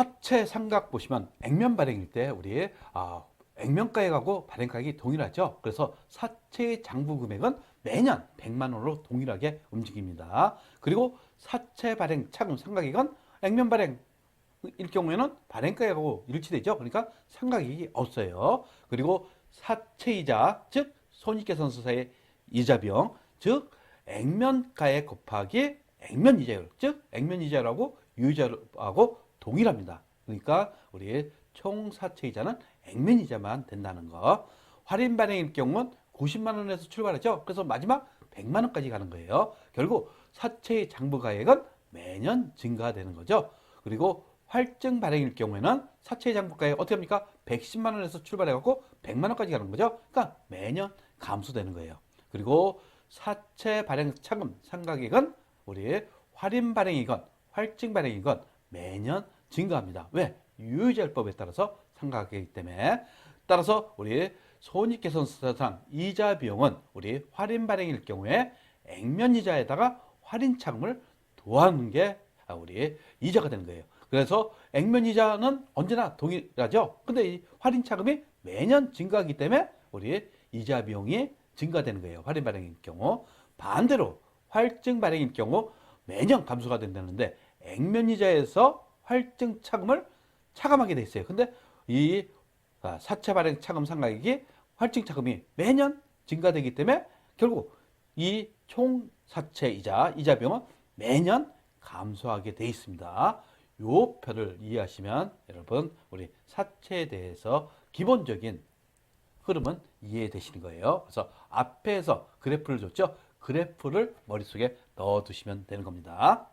사채 삼각 보시면 액면 발행일 때 우리 아, 액면가액하고 발행가액이 동일하죠. 그래서 사채의 장부 금액은 매년 100만 원으로 동일하게 움직입니다. 그리고 사채 발행 차금 상각액은 액면 발행 일 경우에는 발행가액하고 일치되죠. 그러니까 상각액이 없어요. 그리고 사채이자 즉 손익계산서사의 이자 비용 즉 액면가액 곱하기 액면이자율 즉 액면이자라고 유이자하고 동일합니다. 그러니까 우리 총 사채이자는 액면이자만 된다는 거. 할인 발행일 경우는 90만 원에서 출발하죠. 그래서 마지막 100만 원까지 가는 거예요. 결국 사채의 장부가액은 매년 증가되는 거죠. 그리고 활증 발행일 경우에는 사채의 장부가액 어떻게 합니까? 110만 원에서 출발해 갖고 100만 원까지 가는 거죠. 그러니까 매년 감소되는 거예요. 그리고 사채 발행 차금 상각액은 우리 할인 발행이건 활증 발행이건 매년 증가합니다. 왜? 유효자율법에 따라서 상각하기 때문에 따라서 우리 손익계산서상 이자 비용은 우리 할인 발행일 경우에 액면 이자에다가 할인 차금을 더하는 게 아, 우리 이자가 되는 거예요. 그래서 액면 이자는 언제나 동일하죠. 근데 이 할인 차금이 매년 증가하기 때문에 우리 이자 비용이 증가되는 거예요. 할인 발행일 경우 반대로 활증 발행일 경우 매년 감소가 된다는데 액면 이자에서 활증 차금을 차감하게 돼 있어요. 근데 이 아, 사채 발행 차금 상각액이 활증 차금이 매년 증가되기 때문에 결국 이 총 사채 이자 이자 비용은 매년 감소하게 돼 있습니다. 요 표를 이해하시면 여러분 우리 사채에 대해서 기본적인 흐름은 이해되시는 거예요. 그래서 앞에서 그래프를 줬죠. 그래프를 머릿속에 넣어 두시면 되는 겁니다.